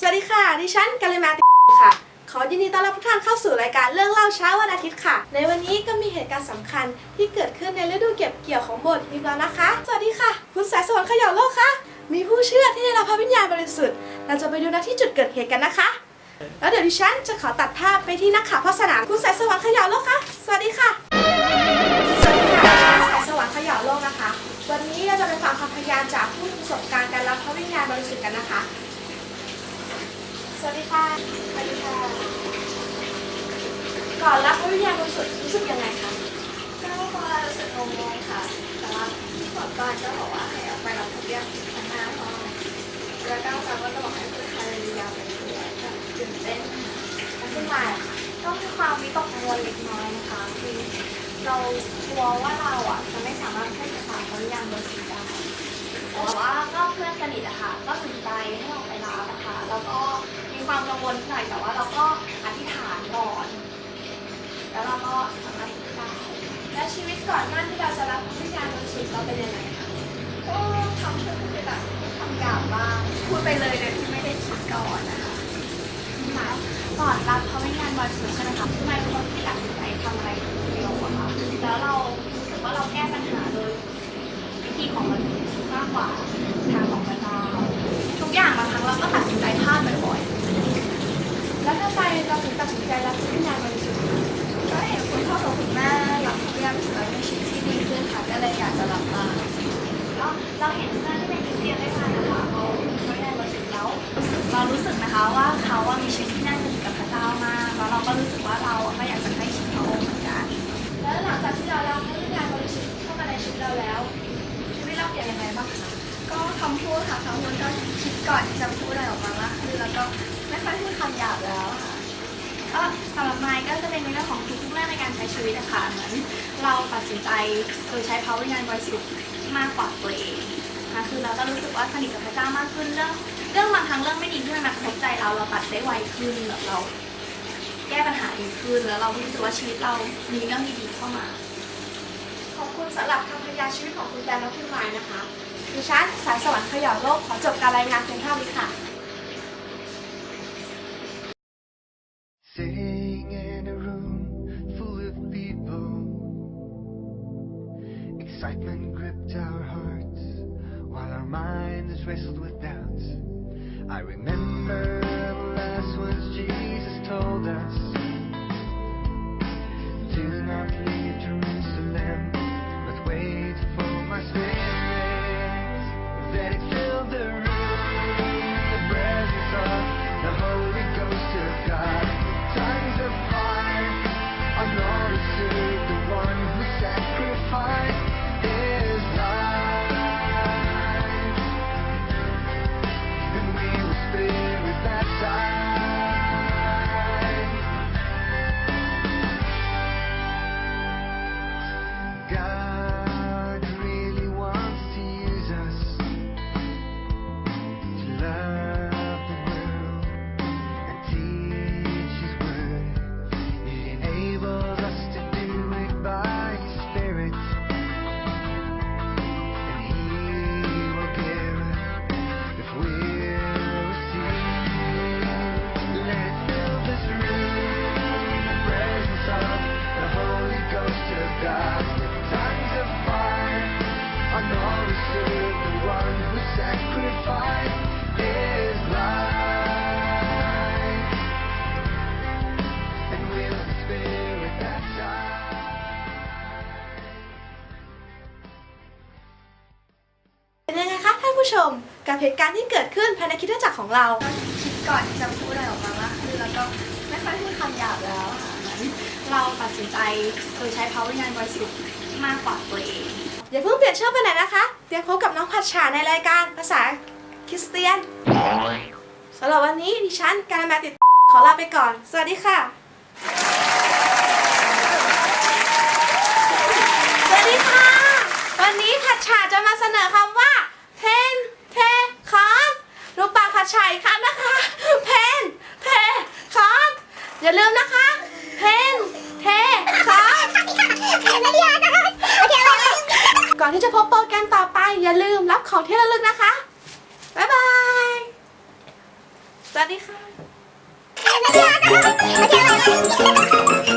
สวัสดีค่ะ ดิฉันกัลยมาติค่ะ ขอยินดีต้อนรับทุกท่านเข้าสู่รายการเรื่องเล่าเช้าวันอาทิตย์ค่ะ ในวันนี้ก็มีเหตุการณ์สำคัญที่เกิดขึ้นในฤดูเก็บเกี่ยวของโบสถ์ฮิแล้วนะคะ สวัสดีค่ะ คุณสายสวรรค์ขย่าโลกค่ะ มีผู้เชื่อที่ได้รับพระวิญญาณบริสุทธิ์ เราจะไปดูนาที่จุดเกิดเหตุกันนะคะ แล้วเดี๋ยวดิฉันจะขอตัดภาพไปที่นักข่าวพ่อสนาม คุณสายสวรรค์ขย่าโลกค่ะ สวัสดีค่ะ สวัสดีค่ะ สายสวรรค์ขย่าโลกนะคะ วันนี้เราจะไปฟังคำพยานจากผู้มีประสบการณ์การรับพระวิญญาณบริสุทธิ์กันนะคะ สวัสดีค่ะ สวัสดีค่ะ ก่อนรับพระวิญญาณบริสุทธิ์รู้สึกยังไงคะ ก็พอรู้สึกงงๆค่ะ แต่ว่าก่อนก่อนก็บอกว่าให้เอาไปรับทุกอย่างข้างหน้าห้องแล้วก็เราก็จะบอกให้พูดไทยยาวไปด้วยก็ตื่นเต้นแล้วขึ้นมาก็มีความวิตกกังวลเล็กน้อยนะคะคือเรากลัวว่าเราอะจะไม่สามารถให้ ภาษาเขาอย่างบริสุทธิ์ได้แต่ว่าก็เพื่อนสนิทอะค่ะ ก็สนใจให้ออกไปรับนะคะ แล้วก็มีความกังวลหน่อยแต่ว่าเราก็อธิษฐานก่อน แล้วเราก็สามารถพูดได้และชีวิตก่อนหน้าที่เราจะรับพระวิญญาณบริสุทธิ์เราเป็นยังไงคะก็ทำเพื่อพูดแบบคำหยาบบ้างพูดไปเลยโดยที่ไม่ได้คิดก่อนนะคะค่ะก่อนรับพระวิญญาณบริสุทธิ์ใช่ไหมคะทำไมเป็นคนที่ตัดสินใจทำอะไรเร็วอะคะแล้วเรารู้สึกว่าเราแก้ปัญหา โดยวิธีของเราเองมากกว่าทางของพระเจ้าทุกอย่างบางครั้งเราก็ตัดสินใจพลาดบ่อยแล้วทำไมเราถึงตัดสินใจรับพระญญาณบริสุทธิ์ก็เห็นคุณพ่อกับคุณแม่รับพระวิญาณบริสุทธิ์แล้วมีชีวิตที่ดีขึ้นค่ะก็เลยอยากจะรับมาแล้วเราเห็นเพื่อนที่เป็นคริสเตียนได้มานะคะเขาไม่ได้บริสุทธิ์แล้วเรารู้สึกนะคะว่า พูดค่ะคำพูดก็คิดก่อนที่จะพูดอะไรออกมามากขึ้นแล้วก็ไม่ค่อยพูดคำหยาบแล้วค่ะก็สำหรับไมค์ก็จะเป็นในเรื่องของทุกๆเรื่องในการใช้ชีวิตนะคะเหมือนเราตัดสินใจโดยใช้พระวิญญาณบริสุทธิ์มากกว่าตัวเองนะคือเราก็รู้สึกว่าสนิทกับพระเจ้ามากขึ้นเรื่องเรื่องบางครั้งเรื่องไม่ดีที่มันมากระทบใจเราเราตัดได้ไวขึ้นแบบเรา แก้ปัญหาดีขึ้นแล้วเรารู้สึกว่าชีวิตเรามีเรื่องดีๆเข้ามา ขอบคุณสำหรับคำพยาชีวิตของคุณแตนและคุณไมายนะคะ ดิฉันสายสวรรค์ขย่าโลกขอจบการรายงานเพียงเท่านี้ค่ะ Sitting in a room full of people, excitement gripped our hearts while our minds wrestled with doubts. I remember ผู้ชมกับเหตุการณ์ที่เกิดขึ้นภายในคริดจักรของเราก็คิดก่อนที่จะพูดอะไรออกมามากขึ้นแล้วก็ไม่ค่อยพูดคำหยาบแล้วค่ะเหมือนเราตัดสินใจโดยใช้พระวิญญาณบริสุทธิ์มากกว่าตัวเอง อย่าเพิ่งเปลี่ยนช่องไปไหนนะคะ เตรียมพบกับน้องผัดฉาในรายการภาษาคริสเตียนสำหรับวันนี้ดิฉันการมาติดขอลาไปก่อน สวัสดีค่ะ สวัสดีค่ะ วันนี้ผัดฉาจะมาเสนอคำ ฉาอีกครั้งนะคะ เพนเทคอนอย่าลืมนะคะ เพนเทคอนก่อนที่จะพบโปรแกรมต่อไป อย่าลืมรับของที่ระลึกนะคะ บ๊ายบาย สวัสดีค่ะโอเค